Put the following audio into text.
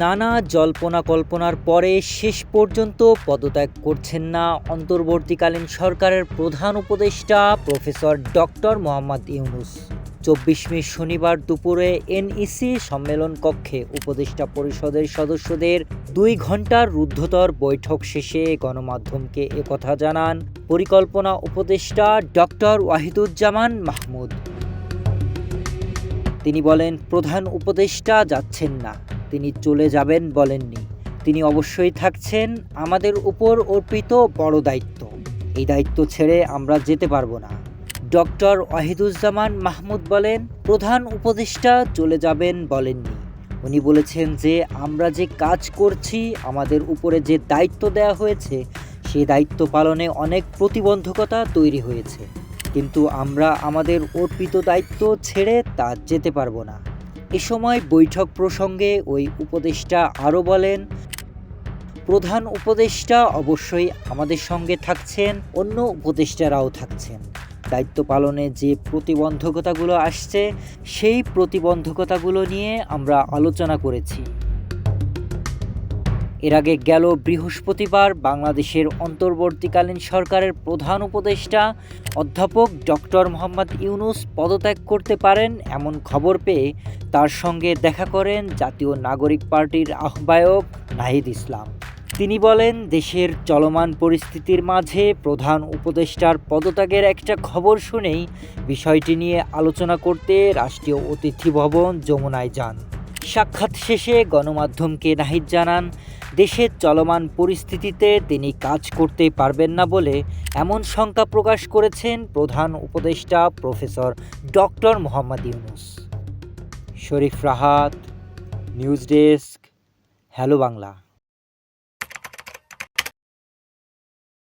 নানা জল্পনা কল্পনার পরে শেষ পর্যন্ত পদত্যাগ করছেন না অন্তর্বর্তীকালীন সরকারের প্রধান উপদেষ্টা প্রফেসর ডক্টর মোহাম্মদ ইউনুস। চব্বিশ মে শনিবার দুপুরে এনইসি সম্মেলন কক্ষে উপদেষ্টা পরিষদের সদস্যদের দুই ঘণ্টার রুদ্ধতর বৈঠক শেষে গণমাধ্যমকে একথা জানান পরিকল্পনা উপদেষ্টা ডক্টর ওয়াহিদুজ্জামান মাহমুদ। তিনি বলেন, প্রধান উপদেষ্টা যাচ্ছেন না। তিনি চলে যাবেন বলেননি। তিনি অবশ্যই থাকছেন আমাদের উপর অর্পিত বড় দায়িত্ব। এই দায়িত্ব ছেড়ে আমরা যেতে পারব না। ডক্টর ওয়াহিদুজ্জামান মাহমুদ বলেন, প্রধান উপদেষ্টা চলে যাবেন বলেননি। উনি বলেছেন যে, আমরা যে কাজ করছি, আমাদের উপরে যে দায়িত্ব দেওয়া হয়েছে সেই দায়িত্ব পালনে অনেক প্রতিবন্ধকতা তৈরি হয়েছে। কিন্তু আমরা আমাদের অর্পিত দায়িত্ব ছেড়ে তা যেতে পারব না। এ সময় বৈঠক প্রসঙ্গে ওই উপদেষ্টা আরও বলেন, প্রধান উপদেষ্টা অবশ্যই আমাদের সঙ্গে থাকছেন, অন্য উপদেষ্টারাও থাকছেন। দায়িত্ব পালনে যে প্রতিবন্ধকতাগুলো আসছে, সেই প্রতিবন্ধকতাগুলো নিয়ে আমরা আলোচনা করেছি। এর আগে গেল বৃহস্পতিবার বাংলাদেশের অন্তর্বর্তীকালীন সরকারের প্রধান উপদেষ্টা অধ্যাপক ডক্টর মোহাম্মদ ইউনুস পদত্যাগ করতে পারেন এমন খবর পেয়ে তার সঙ্গে দেখা করেন জাতীয় নাগরিক পার্টির আহ্বায়ক নাহিদ ইসলাম। তিনি বলেন, দেশের চলমান পরিস্থিতির মাঝে প্রধান উপদেষ্টার পদত্যাগের একটা খবর শুনেই বিষয়টি নিয়ে আলোচনা করতে রাষ্ট্রীয় অতিথি ভবন যমুনায় যান। সাক্ষাৎ শেষে গণমাধ্যমকে নাহিদ জানান, দেশের চলমান পরিস্থিতিতে তিনি কাজ করতে পারবেন না বলে এমন শঙ্কা প্রকাশ করেছেন প্রধান উপদেষ্টা professor doctor Muhammad Yunus. Sharif Rahat, news desk, hello Bangla.